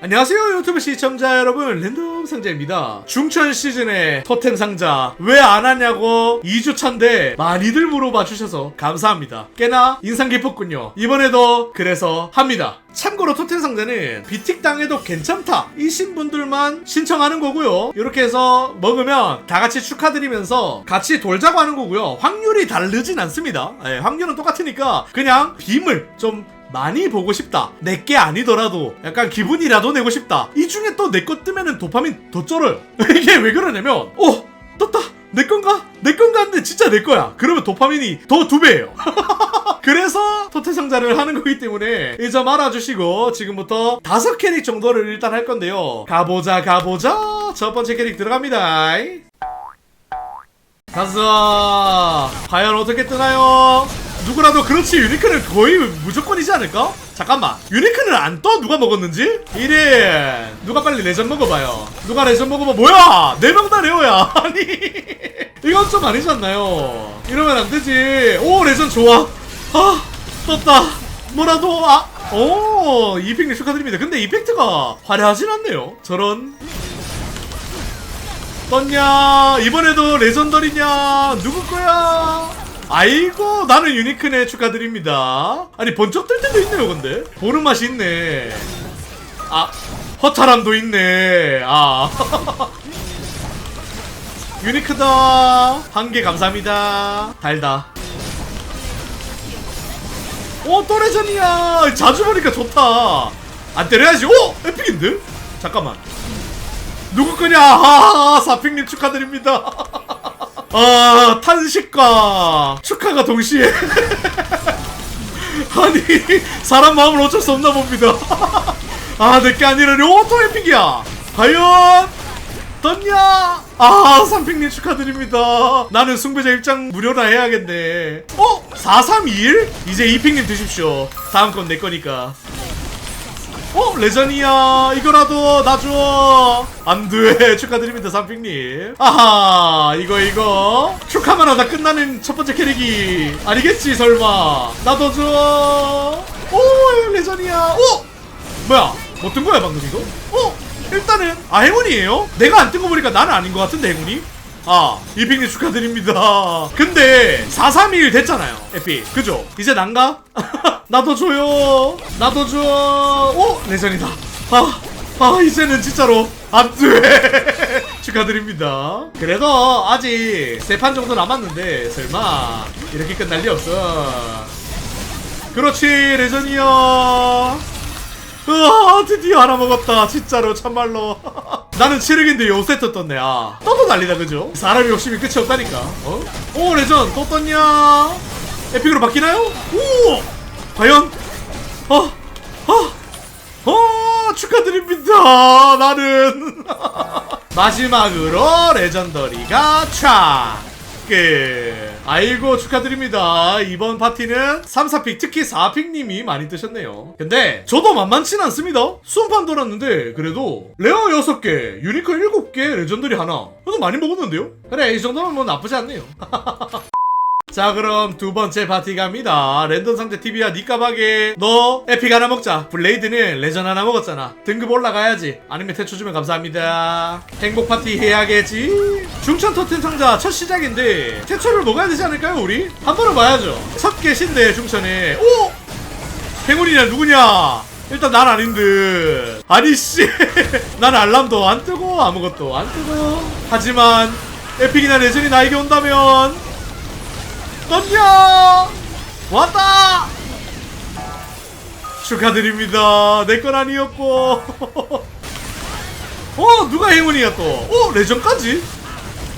안녕하세요 유튜브 시청자 여러분. 랜덤 상자입니다. 중천 시즌에 토템 상자. 왜 안 하냐고 2주차인데 많이들 물어봐 주셔서 감사합니다. 꽤나 인상 깊었군요. 이번에도 그래서 합니다. 참고로 토템 상자는 비틱 당해도 괜찮다. 이신 분들만 신청하는 거고요. 이렇게 해서 먹으면 다 같이 축하드리면서 같이 돌자고 하는 거고요. 확률이 다르진 않습니다. 예, 확률은 똑같으니까 그냥 빔을 좀 많이 보고 싶다. 내게 아니더라도 약간 기분이라도 내고 싶다. 이 중에 또내거 뜨면은 도파민 더 쩔어요. 이게 왜 그러냐면, 어, 떴다. 내 건가? 내 건가 한데 진짜 내 거야. 그러면 도파민이 더 두 배예요. 그래서 토템 상자를 하는 거기 때문에 이 점 알아주시고 지금부터 다섯 캐릭 정도를 일단 할 건데요. 가보자 가보자. 첫 번째 캐릭 들어갑니다. 가자. 과연 어떻게 뜨나요? 누구라도 그렇지 유니크는 거의 무조건이지 않을까? 잠깐만 유니크는 안 떠? 누가 먹었는지? 1인 누가 빨리 레전 먹어봐요. 누가 레전 먹어봐. 뭐야! 4명 다 레어야. 아니 이건 좀 아니지 않나요? 이러면 안 되지. 오 레전 좋아. 아 떴다. 뭐라도 아 오 이펙트 축하드립니다. 근데 이펙트가 화려하진 않네요. 저런. 떴냐? 이번에도 레전더리냐? 누구 거야 아이고 나는 유니크네 축하드립니다. 아니 번쩍 뜰 때도 있네요 근데. 보는 맛이 있네. 아 허탈함도 있네. 아. 유니크다. 한 개 감사합니다. 달다. 오 또 레전이야. 자주 보니까 좋다. 안 때려야지. 오 에픽인데? 잠깐만. 누구 거냐? 아 사핑님 축하드립니다 아 탄식과 축하가 동시에. 아니 사람 마음을 어쩔 수 없나 봅니다. 아 내게 아니라니 오또 에픽이야. 과연 떴냐? 아 삼핑님 축하드립니다. 나는 승배자 입장 무료라 해야겠네. 어? 4321? 이제 이핑님 드십시오. 다음 건 내 거니까 어 레전이야. 이거라도 놔줘. 안돼. 축하드립니다 삼핑님. 아하 이거 이거. 축하만 하다 끝나는 첫 번째 캐릭이 아니겠지 설마. 나도 줘오 레전이야. 오! 뭐야? 뭐 뜬 거야 방금 이거? 어 일단은 아 행운이에요? 내가 안 뜬 거 보니까 나는 아닌 것 같은데 행운이? 아, 이핑님 축하드립니다. 근데 431 됐잖아요. 에픽. 그죠? 이제 난가? 나도 줘요. 나도 줘. 오, 레전이다. 아, 아 이제는 진짜로 안 돼. 축하드립니다. 그래도 아직 세 판 정도 남았는데 설마 이렇게 끝날 리 없어. 그렇지, 레전이야. 으아 드디어 하나 먹었다 진짜로 참말로 나는 7흑인데 요세트 떴네 아 떠도 난리다 그죠? 사람 욕심이 끝이 없다니까 어? 오 레전 또 떴냐 에픽으로 바뀌나요? 오 과연 어? 어? 어 축하드립니다 나는 마지막으로 레전더리가 촥 끝. 아이고 축하드립니다. 이번 파티는 3, 4픽 특히 4픽님이 많이 뜨셨네요. 근데 저도 만만치는 않습니다. 수험판 돌았는데 그래도 레어 6개, 유니크 7개, 레전더리 하나. 저도 많이 먹었는데요? 그래 이 정도면 뭐 나쁘지 않네요. 자 그럼 두 번째 파티 갑니다. 랜덤 상자 TV야 니 까마게 너 에픽 하나 먹자. 블레이드는 레전 하나 먹었잖아. 등급 올라가야지. 아니면 태초 주면 감사합니다. 행복 파티 해야겠지. 중천 토템 상자 첫 시작인데 태초를 먹어야 되지 않을까요 우리? 한 번은 봐야죠. 첫 개신데 중천에. 오! 행운이냐 누구냐? 일단 난 아닌 듯. 아니 씨난 알람도 안 뜨고 아무것도 안 뜨고. 하지만 에픽이나 레전이 나에게 온다면 떴냐 왔다! 축하드립니다. 내 건 아니었고. 어 누가 행운이야 또 어 레전까지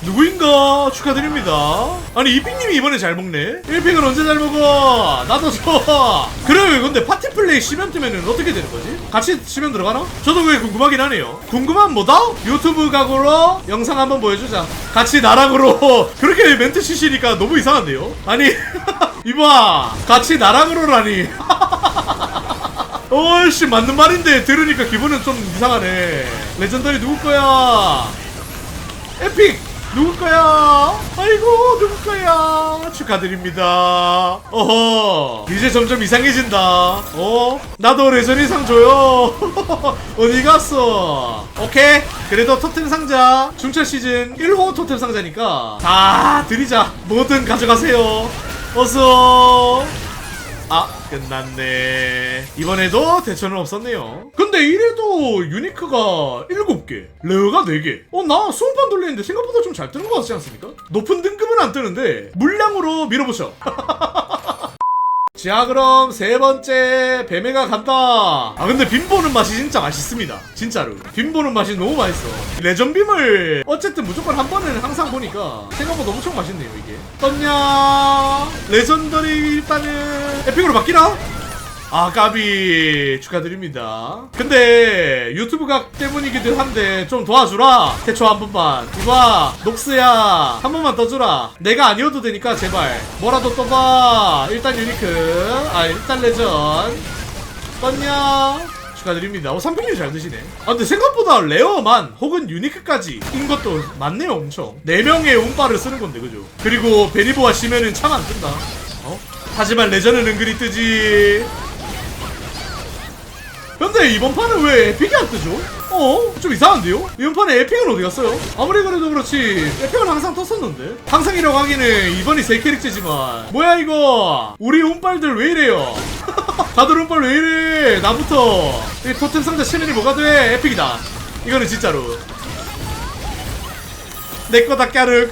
누구인가 축하드립니다. 아니 이핑님이 이번에 잘 먹네. 1픽은 언제 잘 먹어? 나도 줘 그래 근데 파티 플레이 시면 뜨면은 어떻게 되는 거지? 같이 시면 들어가나? 저도 그게 궁금하긴 하네요. 궁금한 뭐다? 유튜브 각으로 영상 한번 보여주자. 같이 나락으로. 그렇게 멘트 치시니까 너무 이상한데요? 아니 이봐. 같이 나락으로라니. 어이씨 맞는 말인데 들으니까 기분은 좀 이상하네. 레전더리 누구 거야? 에픽 거야? 아이고 거야? 축하드립니다. 어허 이제 점점 이상해진다. 어 나도 레전이 상 줘요. 어디 갔어? 오케이 그래도 토템 상자 중철 시즌 1호 토템 상자니까 다 드리자. 뭐든 가져가세요. 어서. 아 끝났네. 이번에도 대처는 없었네요. 근데 이래도 유니크가 7개 레어가 4개. 어나 수험판 돌리는데 생각보다 좀 잘 뜨는 것 같지 않습니까? 높은 등급은 안 뜨는데 물량으로 밀어보죠 자 그럼 세 번째 뱀에가 간다. 아 근데 빔 보는 맛이 진짜 맛있습니다. 진짜로. 빔 보는 맛이 너무 맛있어. 레전빔을 어쨌든 무조건 한 번은 항상 보니까 생각보다 엄청 맛있네요 이게. 떴냐? 레전더리 일단은 에픽으로 바뀌나? 아 까비. 축하드립니다. 근데 유튜브 각 때문이기도 한데 좀 도와주라. 태초 한 번만. 이봐 녹스야. 한 번만 떠주라. 내가 아니어도 되니까 제발. 뭐라도 떠봐. 일단 유니크. 아 일단 레전. 떴냐? 축하드립니다. 어 300일 잘 드시네. 아 근데 생각보다 레어만 혹은 유니크까지 인 것도 많네요 엄청. 4명의 운빨을 쓰는 건데 그죠? 그리고 베리보아 시면은 참 안 뜬다. 어? 하지만 레전은 은근히 뜨지 근데 이번 판은 왜 에픽이 안 뜨죠? 어? 좀 이상한데요? 이번 판에 에픽은 어디 갔어요? 아무리 그래도 그렇지 에픽은 항상 떴었는데 항상이라고 하기는 이번이 세 캐릭터지만 뭐야 이거 우리 운빨들 왜 이래요? 다들 운빨 왜 이래 나부터 이 토템 상자 체면이 뭐가 돼? 에픽이다 이거는 진짜로 내 거다 까륵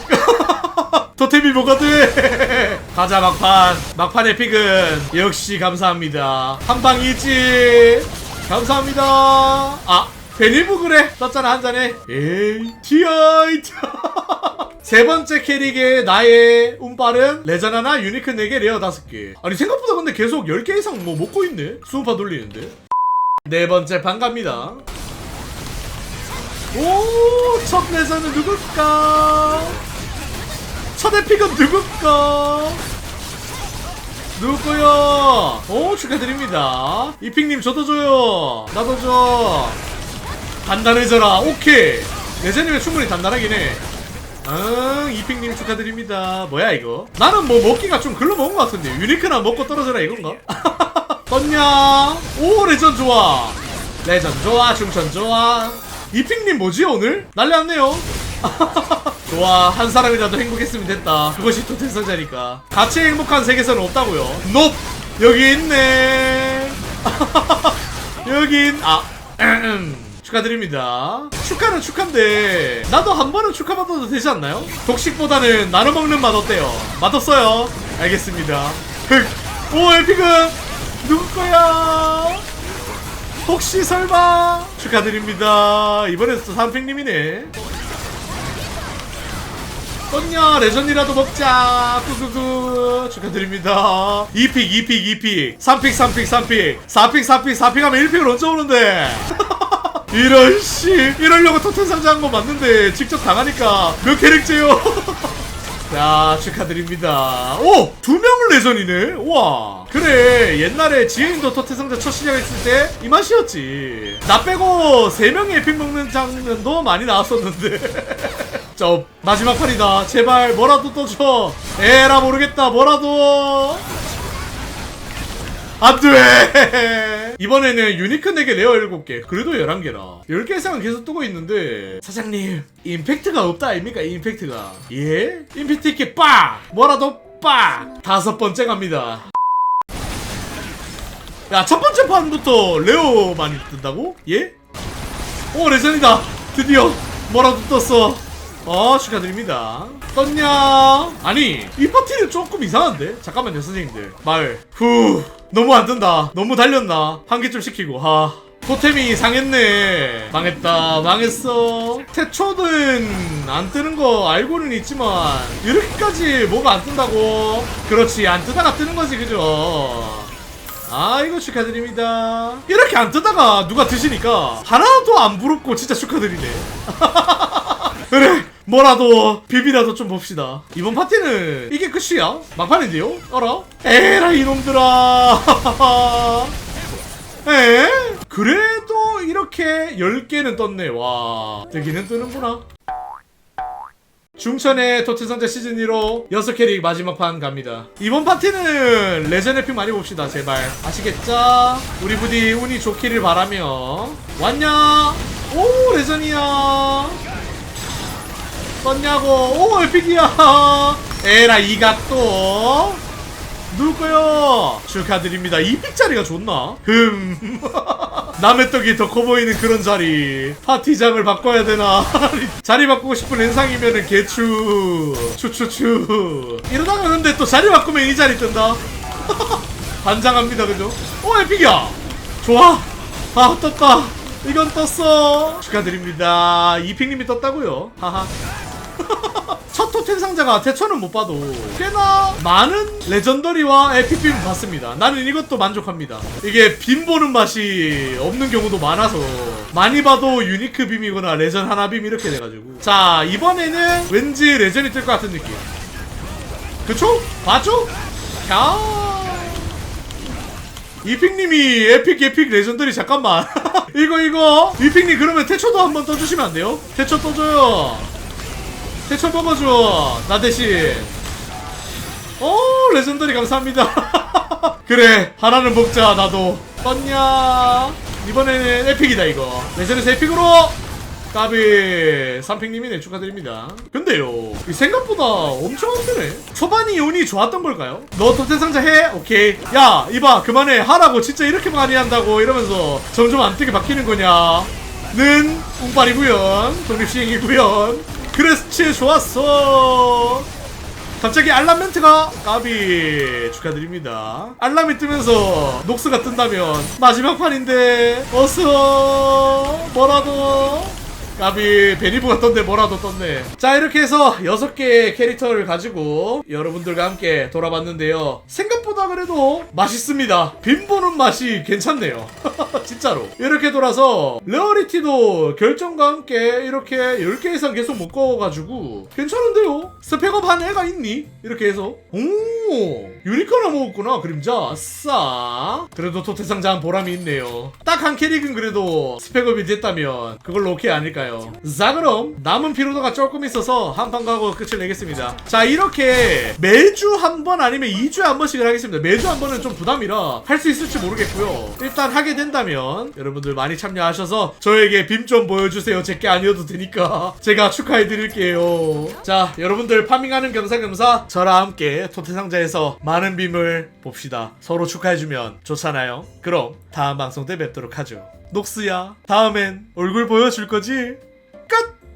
토템이 뭐가 돼? 가자 막판 막판 에픽은 역시 감사합니다 한 방이지 감사합니다. 아 베니브 그래. 떴잖아 한 잔에. 에이 티아이. 세 번째 캐릭의 나의 운빨은 레전 하나 유니크 4개 레어 5개. 아니 생각보다 근데 계속 10개 이상 뭐 먹고 있네. 수음파 돌리는데. 네 번째 판 갑니다. 오, 첫 내전은 누굴까? 첫 에픽은 누굴까? 누구요? 오, 축하드립니다. 이픽님 저도 줘요. 나도 줘. 단단해져라. 오케이. 내전이면 충분히 단단하긴 해. 응, 이픽님 축하드립니다. 뭐야, 이거? 나는 뭐 먹기가 좀 글러 먹은 것 같은데. 유니크나 먹고 떨어져라, 이건가? 떴냐? 오, 레전 좋아. 레전 좋아, 중천 좋아. 이픽님 뭐지, 오늘? 난리 났네요. 좋아, 한 사람이라도 행복했으면 됐다. 그것이 또 대성자니까. 같이 행복한 세계선은 없다고요. 높! 여기 있네. 있, 아, 축하드립니다. 축하는 축한데, 나도 한 번은 축하받아도 되지 않나요? 독식보다는 나눠 먹는 맛 어때요? 맛없어요. 알겠습니다. 흑. 오, 에픽은 누구 거야? 혹시 설마 축하드립니다. 이번엔 또 삼팽님이네. 떴냐? 레전이라도 먹자. 꾸꾸꾸 축하드립니다. 2픽 2픽 2픽. 3픽 3픽 3픽. 4픽 4픽 4픽 하면 1픽을 언제 오는데? 이런 씨. 이러려고 토텐 상자한 거 맞는데 직접 당하니까 몇 캐릭터요? 자 축하드립니다. 오! 두 명은 레전이네? 우와. 그래 옛날에 지혜인도 토텐 상자 첫 시작했을 때 이 맛이었지. 나 빼고 세 명이 에픽 먹는 장면도 많이 나왔었는데 저 마지막 판이다. 제발 뭐라도 떠줘. 에라 모르겠다. 뭐라도. 안돼! 이번에는 유니크 4개 레어 7개 그래도 11개라. 10개 이상은 계속 뜨고 있는데 사장님 임팩트가 없다 아닙니까 임팩트가? 예? 임팩트 있게 빡! 뭐라도 빡! 다섯 번째 갑니다. 야 첫 번째 판부터 레어 많이 뜬다고? 예? 오 레전이다. 드디어 뭐라도 떴어 어 축하드립니다. 떴냐 아니 이 파티는 조금 이상한데? 잠깐만요 선생님들. 말 후. 너무 안 뜬다. 너무 달렸나? 한 개쯤 시키고. 하. 토템이 상했네. 망했다 망했어. 태초는 안 뜨는 거 알고는 있지만 이렇게까지 뭐가 안 뜬다고? 그렇지 안 뜨다가 뜨는 거지 그죠? 아 이거 축하드립니다. 이렇게 안 뜨다가 누가 드시니까 하나도 안 부럽고 진짜 축하드리네. 그래 뭐라도 비비라도 좀 봅시다. 이번 파티는 이게 끝이야? 막판인데요? 알아 에라 이놈들아. 에? 그래도 이렇게 10개는 떴네. 와 되기는 뜨는구나. 중천의 토트상자 시즌 2로 6캐릭 마지막 판 갑니다. 이번 파티는 레전 에픽 많이 봅시다 제발. 아시겠죠? 우리 부디 운이 좋기를 바라며. 왔냐? 오 레전이야 떴냐고. 오 에픽이야. 에라 이 각도. 누구요? 축하드립니다. 2픽짜리가 좋나? 흠. 남의 떡이 더 커 보이는 그런 자리. 파티장을 바꿔야 되나? 자리 바꾸고 싶은 랜상이면은 개추. 추추추. 이러다가 근데 또 자리 바꾸면 이 자리 뜬다. 반장합니다 그죠? 오 에픽이야. 좋아. 아 떴다. 이건 떴어. 축하드립니다. 이픽님이 떴다고요? 하하 첫 토템 상자가 대처는 못 봐도 꽤나 많은 레전더리와 에픽빔 봤습니다. 나는 이것도 만족합니다. 이게 빔 보는 맛이 없는 경우도 많아서 많이 봐도 유니크 빔이거나 레전 하나 빔 이렇게 돼가지고 자 이번에는 왠지 레전이 뜰 것 같은 느낌. 그쵸? 봤죠? 야 이픽님이 에픽 에픽 레전더리 잠깐만 이거 이거 이픽님 그러면 태초도 한번 떠주시면 안 돼요? 태초 떠줘요. 태초 먹어줘. 나 대신. 오 레전더리 감사합니다. 그래 하나는 먹자 나도. 떴냐? 이번에는 에픽이다 이거. 레전에서 에픽으로. 까비. 삼픽님이네 축하드립니다. 근데요 이 생각보다 엄청 안 되네. 초반이 운이 좋았던 걸까요? 너 토템 상자 해? 오케이. 야 이봐 그만해. 하라고 진짜 이렇게 많이 한다고 이러면서 점점 안 뜨게 바뀌는 거냐? 는 운빨이구연. 독립시행이구연 그렇지 좋았어. 갑자기 알람 멘트가 까비 축하드립니다. 알람이 뜨면서 녹스가 뜬다면 마지막 판인데 어서 뭐라도 까비 베니브가 떴네 뭐라도 떴네. 자 이렇게 해서 6개의 캐릭터를 가지고 여러분들과 함께 돌아봤는데요. 생각보다 그래도 맛있습니다. 빈 보는 맛이 괜찮네요. 진짜로. 이렇게 돌아서 레어리티도 결정과 함께 이렇게 10개 이상 계속 묶어가지고 괜찮은데요? 스펙업 한 애가 있니? 이렇게 해서 오 유니크 하나 먹었구나 그림자. 아싸. 그래도 토테상자 한 보람이 있네요. 딱 한 캐릭은 그래도 스펙업이 됐다면 그걸로 오케이 아닐까요 자 그럼 남은 피로도가 조금 있어서 한 판 가고 끝을 내겠습니다. 자 이렇게 매주 한 번 아니면 2주에 한 번씩을 하겠습니다. 매주 한 번은 좀 부담이라 할 수 있을지 모르겠고요. 일단 하게 된다면 여러분들 많이 참여하셔서 저에게 빔 좀 보여주세요. 제게 아니어도 되니까. 제가 축하해 드릴게요. 자 여러분들 파밍하는 겸사겸사 저랑 함께 토테상자에서 많은 빔을 봅시다. 서로 축하해주면 좋잖아요. 그럼 다음 방송 때 뵙도록 하죠 녹스야 다음엔 얼굴 보여줄 거지? 끝!